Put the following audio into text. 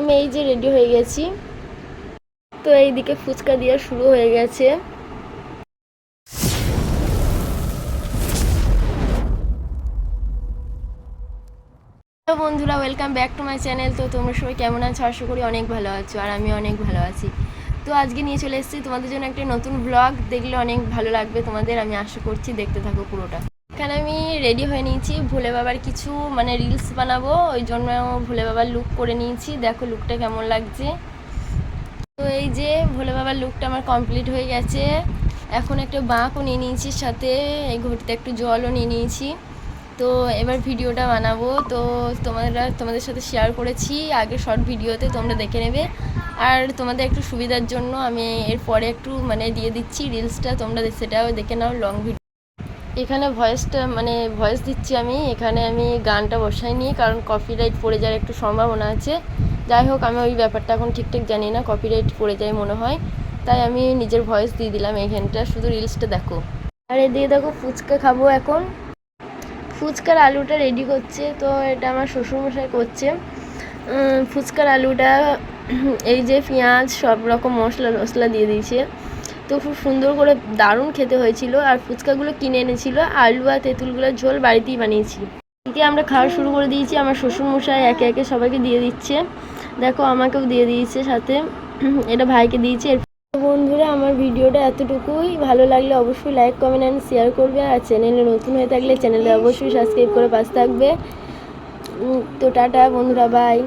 আমি এই যে রেডি হয়ে গেছি। তো এইদিকে ফুচকা দেওয়া শুরু হয়ে গেছে। তো বন্ধুরা welcome back to my channel তো তোমরা সবাই কেমন আছো? আশা করি অনেক ভালো আছো আর আমি অনেক ভালো আছি। তো আজকে নিয়ে চলে এসেছি তোমাদের জন্য একটা নতুন ব্লগ দেখলে অনেক ভালো লাগবে তোমাদের, আমি আশা করছি দেখতে থাকো পুরোটা। এখানে আমি রেডি হয়ে নিয়েছি। ভুলে বাবার কিছু মানে রিলস বানাবো, ওই জন্য ভোলে বাবার লুক করে নিয়েছি। দেখো লুকটা কেমন লাগছে। তো এই যে ভোলে বাবার লুকটা আমার কমপ্লিট হয়ে গেছে। এখন একটা বাঁকও নিয়ে নিয়েছি সাথে, এই ঘটিতে একটু জলও নিয়ে নিয়েছি। তো এবার ভিডিওটা বানাবো। তো তোমরা, তোমাদের সাথে শেয়ার করেছি। আগে শর্ট ভিডিওতে তোমরা দেখে নেবে। আর তোমাদের একটু সুবিধার জন্য আমি এরপরে একটু মানে দিয়ে দিচ্ছি রিলসটা তোমরা সেটাও দেখে নাও লং ভিডিও এখানে ভয়েসটা মানে ভয়েস দিচ্ছি আমি। এখানে আমি গানটা বসাইনি কারণ কপিরাইট পড়ে যাওয়ার একটু সম্ভাবনা আছে। যাই হোক, আমি ওই ব্যাপারটা এখন ঠিকঠাক জানি না কপিরাইট পড়ে যায় মনে হয়। তাই আমি নিজের ভয়েস দিয়ে দিলাম এখানটা, শুধু রিলসটা দেখো। আর এদিকে দেখো ফুচকা খাব এখন। ফুচকার আলুটা রেডি করছে, তো এটা আমার শ্বশুরমশাই করছে। ফুচকার আলুটা, এই যে পেঁয়াজ, সব রকম মশলা মশলা দিয়ে দিয়েছে। তো খুব সুন্দর করে দারুণ খেতে হয়েছিল। আর ফুচকাগুলো কিনে এনেছিল, আলু আর তেঁতুলগুলোর ঝোল বাড়িতেই বানিয়েছি। এদিকে আমরা খাওয়া শুরু করে দিয়েছি, আমার শ্বশুরমশাই একে একে সবাইকে দিয়ে দিচ্ছে। দেখো আমাকেও দিয়ে দিয়েছে সাথে, এটা ভাইকে দিয়েছে। বন্ধুরা, আমার ভিডিওটা এতটুকুই। ভালো লাগলে অবশ্যই লাইক কমেন্ট অ্যান্ড শেয়ার করবে। আর চ্যানেলে নতুন হয়ে থাকলে চ্যানেলে অবশ্যই সাবস্ক্রাইব করে পাশে থাকবে। তো টাটা বন্ধুরা বাই